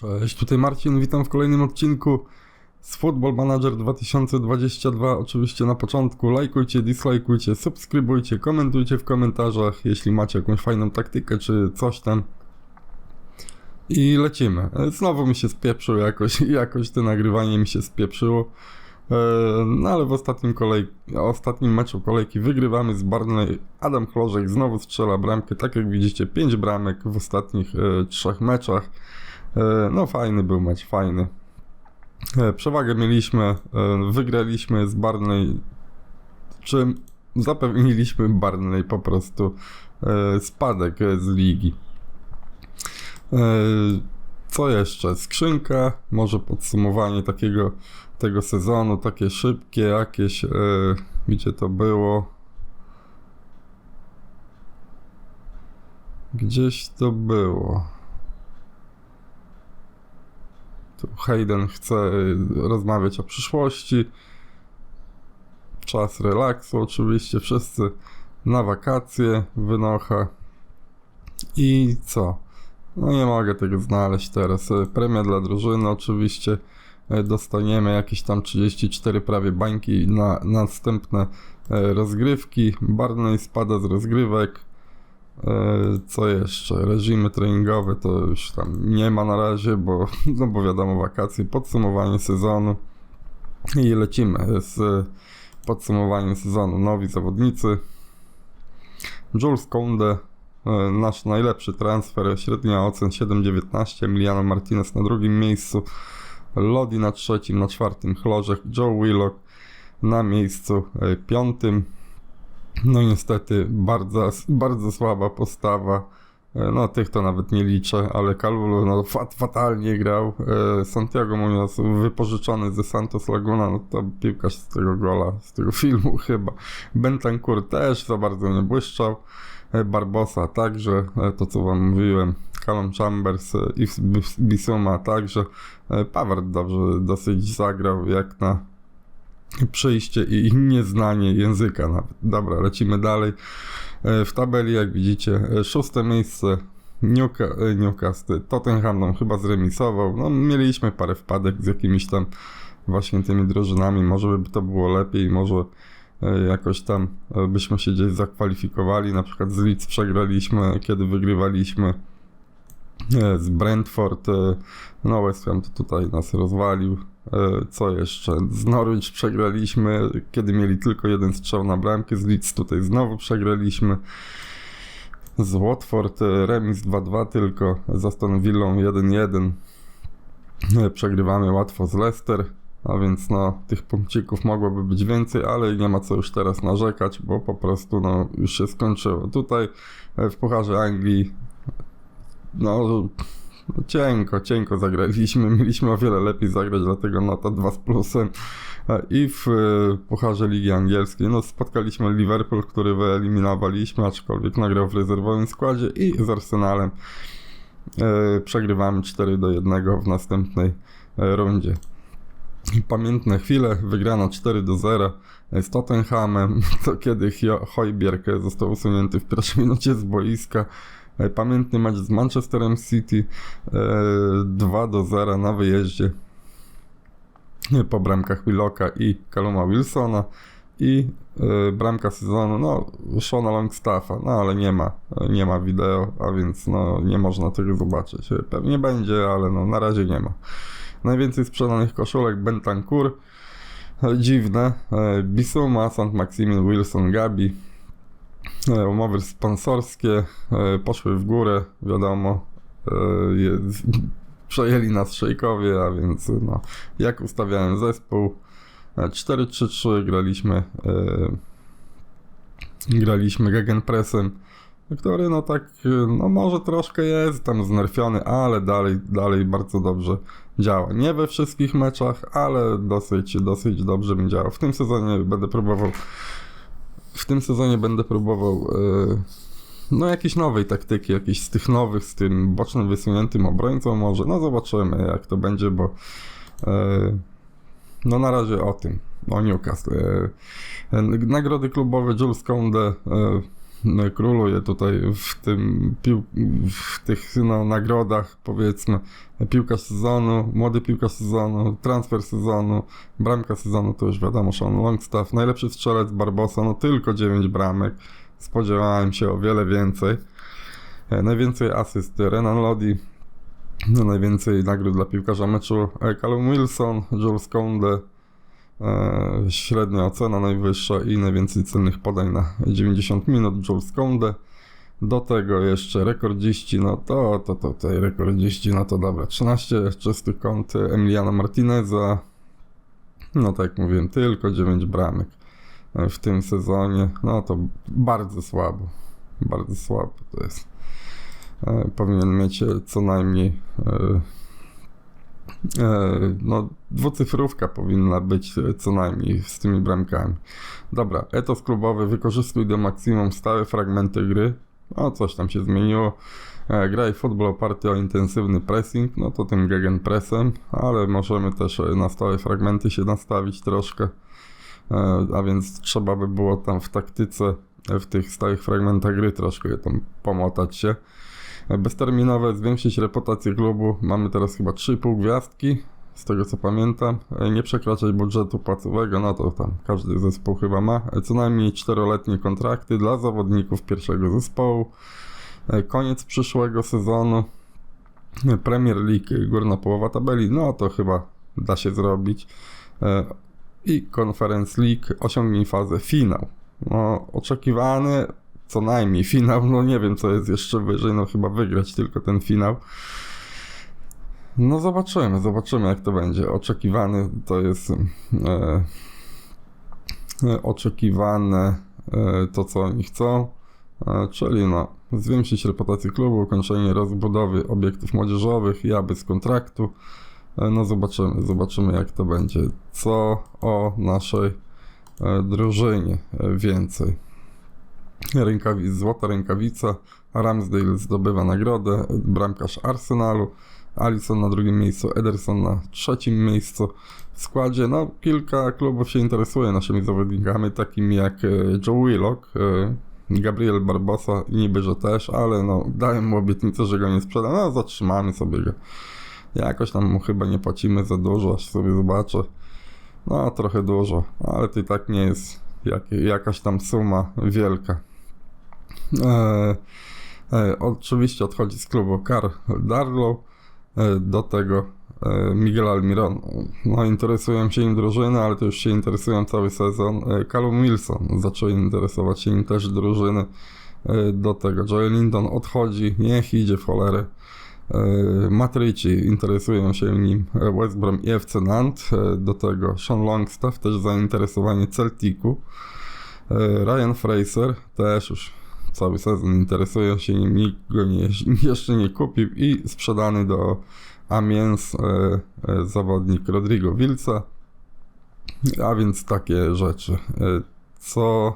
Cześć, tutaj Marcin, witam w kolejnym odcinku z Football Manager 2022. Oczywiście na początku lajkujcie, dislajkujcie, subskrybujcie, komentujcie w komentarzach, jeśli macie jakąś fajną taktykę czy coś tam. I lecimy. E, Znowu mi się spieprzył jakoś, jakoś to nagrywanie mi się spieprzyło. E, No ale w ostatnim, kolej, ostatnim meczu kolejki wygrywamy z Barney. Adam Chlożek znowu strzela bramkę. Tak jak widzicie, 5 bramek w ostatnich e, trzech meczach. E, No fajny był mecz, fajny. E, Przewagę mieliśmy, e, wygraliśmy z Barney, czym zapewniliśmy Barney po prostu spadek z ligi. Co jeszcze? Skrzynka, może podsumowanie takiego tego sezonu, takie szybkie jakieś, gdzie to było. Gdzieś to było. Hayden chce rozmawiać o przyszłości. Czas relaksu, oczywiście. Wszyscy na wakacje, wynocha. I co? No nie mogę tego znaleźć teraz. Premia dla drużyny, oczywiście. Dostaniemy jakieś tam 34 prawie bańki na następne y, rozgrywki. Barney spada z rozgrywek. E, Co jeszcze? Reżimy treningowe to już tam nie ma na razie, bo, no bo wiadomo, wakacje, podsumowanie sezonu i lecimy z podsumowaniem sezonu. Nowi zawodnicy. Jules Conde, e, nasz najlepszy transfer, średnia ocen 7,19, Emiliano Martinez na drugim miejscu, Lodi na trzecim, na czwartym Chlożek, Joe Willock na miejscu e, piątym. No niestety bardzo, bardzo słaba postawa. E, No tych to nawet nie liczę, ale Calvulu no, fat, fatalnie grał. E, Santiago Munoz wypożyczony ze Santos Laguna, no to piłkarz z tego gola, z tego filmu chyba. Bentancur też za bardzo nie błyszczał. E, Barbosa także, to co wam mówiłem. Callum Chambers i Bisuma także. Paward dobrze dosyć zagrał jak na przejście i nieznanie języka nawet. Dobra, lecimy dalej. E, W tabeli, jak widzicie, e, szóste miejsce e, Newcastle, Tottenham nam chyba zremisował. No, mieliśmy parę wpadek z jakimiś tam właśnie tymi drużynami. Może by to było lepiej, może jakoś tam byśmy się gdzieś zakwalifikowali. Na przykład z Leeds przegraliśmy, kiedy wygrywaliśmy z Brentford. e, No, West Ham to tutaj nas rozwalił. E, Co jeszcze? Z Norwich przegraliśmy, kiedy mieli tylko jeden strzał na bramkę. Z Leeds tutaj znowu przegraliśmy. Z Watford e, remis 2-2 tylko. Z Aston Villą 1-1. E, Przegrywamy łatwo z Leicester. A więc no, tych punkcików mogłoby być więcej, ale nie ma co już teraz narzekać, bo po prostu no, już się skończyło. Tutaj w Pucharze Anglii no, no cienko, cienko zagraliśmy. Mieliśmy o wiele lepiej zagrać, dlatego nota 2 z plusem. E, I w e, Pucharze Ligi Angielskiej no, spotkaliśmy Liverpool, który wyeliminowaliśmy, aczkolwiek nagrał w rezerwowym składzie i z Arsenalem e, przegrywamy 4 do 1 w następnej e, rundzie. Pamiętne chwile, wygrana 4 do 0 z Tottenhamem, to kiedy Hojbjerg został usunięty w pierwszej minucie z boiska. E, Pamiętny mecz z Manchesterem City e, 2 do 0 na wyjeździe e, po bramkach Willocka i Caluma Wilsona i e, bramka sezonu, no Shona Longstaffa, no ale nie ma, e, nie ma wideo, a więc no nie można tego zobaczyć. E, Pewnie będzie, ale no na razie nie ma. Najwięcej sprzedanych koszulek Bentancur, e, dziwne, e, Bisuma, St. Maximin, Wilson, Gabi, E, Umowy sponsorskie e, poszły w górę, wiadomo. e, jest- Przejęli nas szejkowie, a więc no, jak ustawiałem zespół, e, 4-3-3 graliśmy e, graliśmy Gegenpressem, który no tak, e, no może troszkę jest tam znerfiony, ale dalej, dalej bardzo dobrze działa. Nie we wszystkich meczach, ale dosyć, dosyć dobrze mi działa. W tym sezonie będę próbował w tym sezonie będę próbował e, no jakiejś nowej taktyki, jakiejś z tych nowych, z tym bocznym wysuniętym obrońcą może. No zobaczymy jak to będzie, bo e, no na razie o tym, o Newcastle. E, nagrody klubowe Jules Conde króluje tutaj w tym pił, w tych no, nagrodach powiedzmy. Piłkarz sezonu, młody piłkarz sezonu, transfer sezonu, bramka sezonu to już wiadomo Sean Longstaff, najlepszy strzelec Barbosa, no tylko 9 bramek, spodziewałem się o wiele więcej. E, Najwięcej asyst Renan Lodi, no, najwięcej nagród dla piłkarza meczu. E, Callum Wilson, Jules Conde, średnia ocena najwyższa i najwięcej celnych podań na 90 minut Jules Conde. Do tego jeszcze rekordziści, no to, to, to, te rekordziści, no to dobra, 13 czystych kąt Emiliana Martineza, no tak jak mówiłem, tylko 9 bramek e, w tym sezonie, no to bardzo słabo, bardzo słabo to jest. E, powinien mieć e, co najmniej e, e, no dwucyfrówka powinna być e, co najmniej z tymi bramkami. Dobra, etos klubowy, wykorzystuj do maksimum stałe fragmenty gry. O, coś tam się zmieniło. E, graj futbol oparty o intensywny pressing, no to tym gegenpressem, ale możemy też e, na stałe fragmenty się nastawić troszkę. E, a więc trzeba by było tam w taktyce, e, w tych stałych fragmentach gry troszkę tam pomotać się. Bezterminowe, zwiększyć reputację klubu. Mamy teraz chyba 3,5 gwiazdki, z tego co pamiętam. E, Nie przekraczać budżetu płacowego, no to tam każdy zespół chyba ma. E, Co najmniej 4-letnie kontrakty dla zawodników pierwszego zespołu. E, Koniec przyszłego sezonu. Premier League, górna połowa tabeli, no to chyba da się zrobić. I Conference League, osiągnij fazę finał. No, oczekiwany co najmniej finał, no nie wiem co jest jeszcze wyżej, no chyba wygrać tylko ten finał. No zobaczymy, zobaczymy jak to będzie. Oczekiwany to jest e, e, oczekiwane e, to co oni chcą, e, czyli no zwiększyć reputację klubu, ukończenie rozbudowy obiektów młodzieżowych i aby z kontraktu. E, no zobaczymy, zobaczymy jak to będzie. Co o naszej e, drużynie więcej. Rękawi- złota rękawica. Ramsdale zdobywa nagrodę. Bramkarz Arsenalu. Alisson na drugim miejscu, Ederson na trzecim miejscu w składzie. No, kilka klubów się interesuje naszymi zawodnikami, takimi jak e, Joe Willock, e, Gabriel Barbosa, niby że też, ale no, daję mu obietnicę, że go nie sprzeda. No, zatrzymamy sobie go. Jakoś tam mu chyba nie płacimy za dużo, aż sobie zobaczę. No, trochę dużo, ale to i tak nie jest jak, jakaś tam suma wielka. E, e, oczywiście odchodzi z klubu Karl Darlow, e, do tego Miguel Almiron. No, interesują się im drużyny, ale to już się interesują cały sezon. Callum Wilson zaczął interesować się im też drużyny. Do tego Joel Linton odchodzi, niech idzie w cholerę. E, Matryci interesują się nim West Brom i FC Nantes. Do tego Sean Longstaff, też zainteresowanie Celticu. Ryan Fraser też już cały sezon interesują się nim, nikt go nie, jeszcze nie kupił i sprzedany do Amiens e, e, zawodnik Rodrigo Wilca. A więc takie rzeczy. E, Co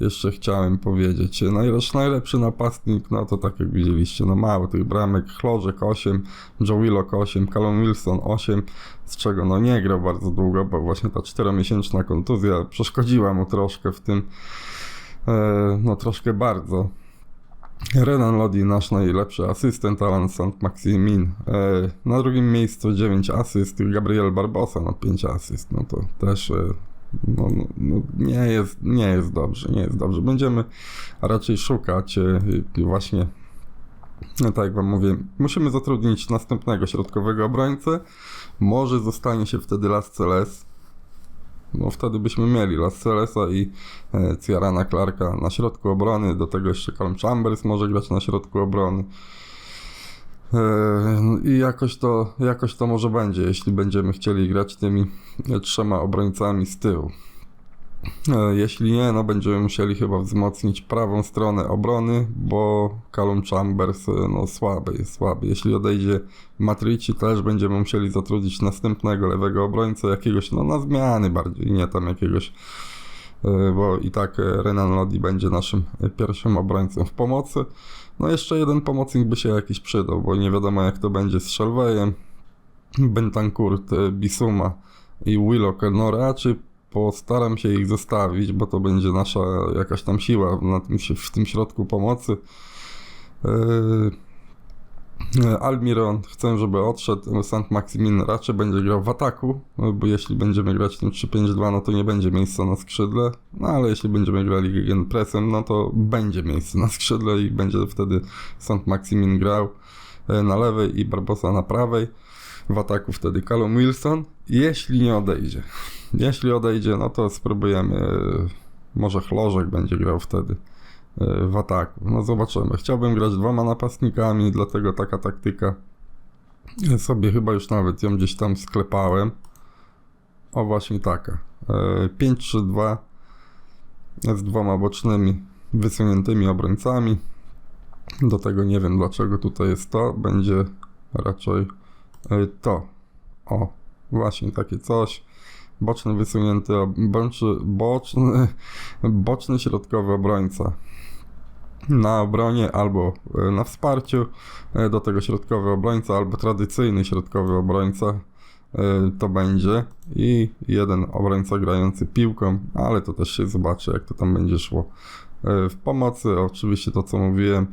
jeszcze chciałem powiedzieć? Najlepszy, najlepszy napastnik, no to tak jak widzieliście, no mało tych bramek. Chlożek 8, Joe Willock 8, Callum Wilson 8, z czego no nie grał bardzo długo, bo właśnie ta 4-miesięczna kontuzja przeszkodziła mu troszkę w tym, no troszkę bardzo. Renan Lodi, nasz najlepszy asystent, Alan St. Maximin. E, na drugim miejscu 9 asyst, Gabriel Barbosa, no 5 asyst, no to też e, no, no, no, nie, jest, nie jest dobrze, nie jest dobrze. Będziemy raczej szukać e, właśnie, no tak jak wam mówię, musimy zatrudnić następnego środkowego obrońcę. Może zostanie się wtedy Las Celes. No wtedy byśmy mieli Las Celesa i e, Ciarana Clarka na środku obrony, do tego jeszcze Callum Chambers może grać na środku obrony. E, I jakoś to, jakoś to może będzie, jeśli będziemy chcieli grać tymi e, trzema obrońcami z tyłu. E, Jeśli nie, no będziemy musieli chyba wzmocnić prawą stronę obrony, bo Callum Chambers e, no słaby jest słaby. Jeśli odejdzie Matrici, też będziemy musieli zatrudnić następnego lewego obrońcę, jakiegoś no na zmiany bardziej, nie tam jakiegoś e, bo i tak Renan Lodi będzie naszym pierwszym obrońcą w pomocy. No jeszcze jeden pomocnik by się jakiś przydał, bo nie wiadomo jak to będzie z Shelwayem, Bentancurt, e, Bisuma i Willock. No raczej postaram się ich zostawić, bo to będzie nasza jakaś tam siła na tym, w tym środku pomocy. Yy, Almiron, chcę, żeby odszedł. St. Maximin raczej będzie grał w ataku, bo jeśli będziemy grać tym 3-5-2, no to nie będzie miejsca na skrzydle. No ale jeśli będziemy grali gegenpressem, no to będzie miejsce na skrzydle i będzie wtedy St. Maximin grał yy, na lewej i Barbosa na prawej. W ataku wtedy Callum Wilson, jeśli nie odejdzie. Jeśli odejdzie, no to spróbujemy. yy, Może Chlożek będzie grał wtedy yy, w ataku. No zobaczymy. Chciałbym grać dwoma napastnikami, dlatego taka taktyka. Sobie chyba już nawet ją gdzieś tam sklepałem. O właśnie taka. Yy, 5-3-2 z dwoma bocznymi wysuniętymi obrońcami. Do tego nie wiem dlaczego tutaj jest to. Będzie raczej to. O, właśnie takie coś. Boczny wysunięty, boczny, boczny, boczny środkowy obrońca na obronie albo e, na wsparciu e, do tego środkowy obrońca albo tradycyjny środkowy obrońca to będzie i jeden obrońca grający piłką, ale to też się zobaczy jak to tam będzie szło. W pomocy oczywiście to co mówiłem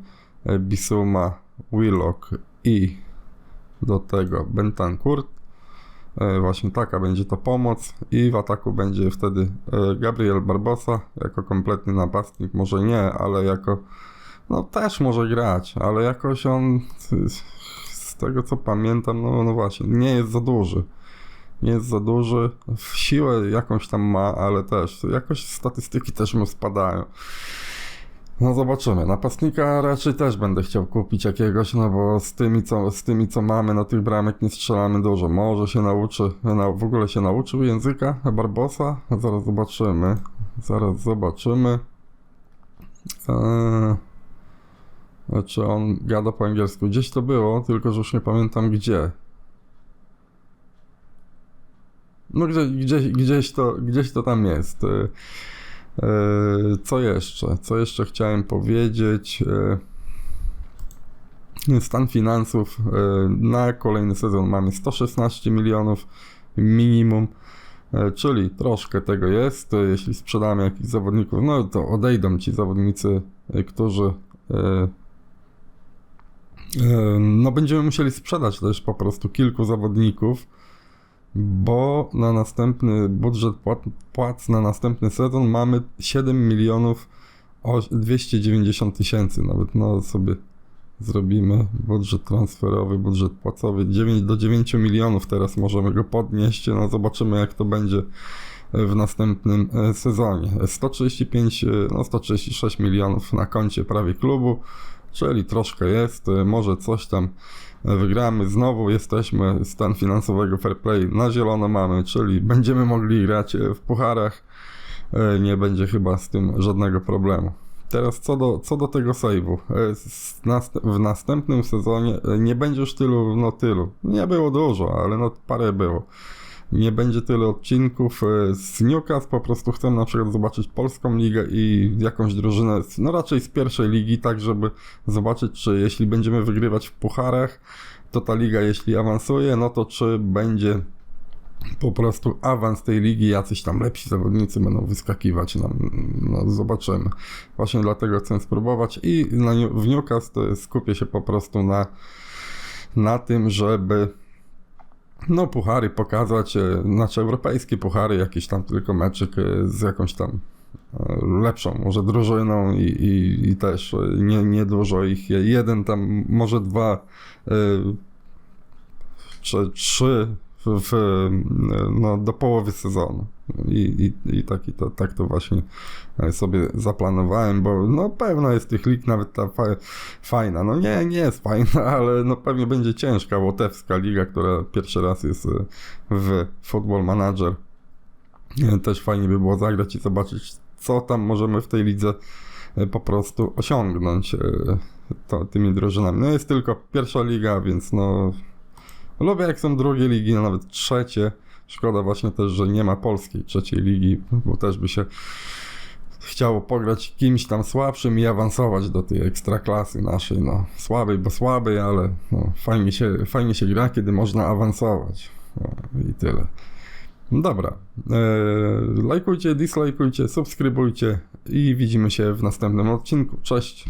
Bisuma, Willock i do tego Bentancur E, Właśnie taka będzie to pomoc i w ataku będzie wtedy e, Gabriel Barbosa jako kompletny napastnik, może nie, ale jako no też może grać, ale jakoś on z- tego co pamiętam, no, no właśnie, nie jest za duży. Nie jest za duży, siłę jakąś tam ma, ale też jakoś statystyki też mu spadają. No zobaczymy. Napastnika raczej też będę chciał kupić jakiegoś, no bo z tymi co, z tymi, co mamy, no tych bramek nie strzelamy dużo. Może się nauczy, na, w ogóle się nauczył języka Barbosa? Zaraz zobaczymy. Zaraz zobaczymy. Eee, czy on gada po angielsku? Gdzieś to było, tylko że już nie pamiętam gdzie. No gdzie, gdzieś, gdzieś, to, gdzieś to tam jest. Eee, Co jeszcze? Co jeszcze chciałem powiedzieć? Eee, Stan finansów eee, na kolejny sezon mamy 116 milionów minimum, czyli troszkę tego jest. Jeśli sprzedamy jakichś zawodników, no to odejdą ci zawodnicy, którzy no będziemy musieli sprzedać też po prostu kilku zawodników bo na następny budżet płat, płac na następny sezon mamy 7 milionów o- 290 tysięcy. Nawet no sobie zrobimy budżet transferowy, budżet płacowy 9 do 9 milionów. Teraz możemy go podnieść. No zobaczymy jak to będzie w następnym e, sezonie. 135, e, no 136 milionów na koncie prawie klubu, czyli troszkę jest. E, Może coś tam wygramy. Znowu jesteśmy, stan finansowego fair play na zielono mamy, czyli będziemy mogli grać e, w pucharach. E, Nie będzie chyba z tym żadnego problemu. Teraz co do, co do tego save'u. E, w następnym sezonie nie będzie już tylu, no tylu. Nie było dużo, ale no parę było. Nie będzie tyle odcinków e, z Newcastle, po prostu chcę na przykład zobaczyć polską ligę i jakąś drużynę, no raczej z pierwszej ligi, tak żeby zobaczyć, czy jeśli będziemy wygrywać w pucharach, to ta liga jeśli awansuje, no to czy będzie po prostu awans tej ligi, jacyś tam lepsi zawodnicy będą wyskakiwać nam, no zobaczymy. Właśnie dlatego chcę spróbować i na, w Newcastle skupię się po prostu na, na tym, żeby no puchary pokazać, e, znaczy europejskie puchary, jakiś tam tylko meczyk e, z jakąś tam e, lepszą może drużyną i, i, i też nie, nie dużo ich, jeden tam, może dwa czy trzy w, no, do połowy sezonu. I, i, i tak, i to, tak to właśnie e, sobie zaplanowałem, bo no pewno jest tych lig nawet ta fa fajna. No nie, nie jest fajna, ale no pewnie będzie ciężka łotewska liga, która pierwszy raz jest e, w Football Manager. E, Też fajnie by było zagrać i zobaczyć, co tam możemy w tej lidze po prostu osiągnąć to, tymi drużynami. No jest tylko pierwsza liga, więc no lubię jak są drugie ligi, no nawet trzecie. Szkoda właśnie też, że nie ma polskiej trzeciej ligi, bo też by się chciało pograć kimś tam słabszym i awansować do tej ekstraklasy naszej, no słabej, bo słabej, ale no, fajnie, się, fajnie się gra, kiedy można awansować. No, I tyle. Dobra. E, lajkujcie, dislajkujcie, subskrybujcie i widzimy się w następnym odcinku. Cześć.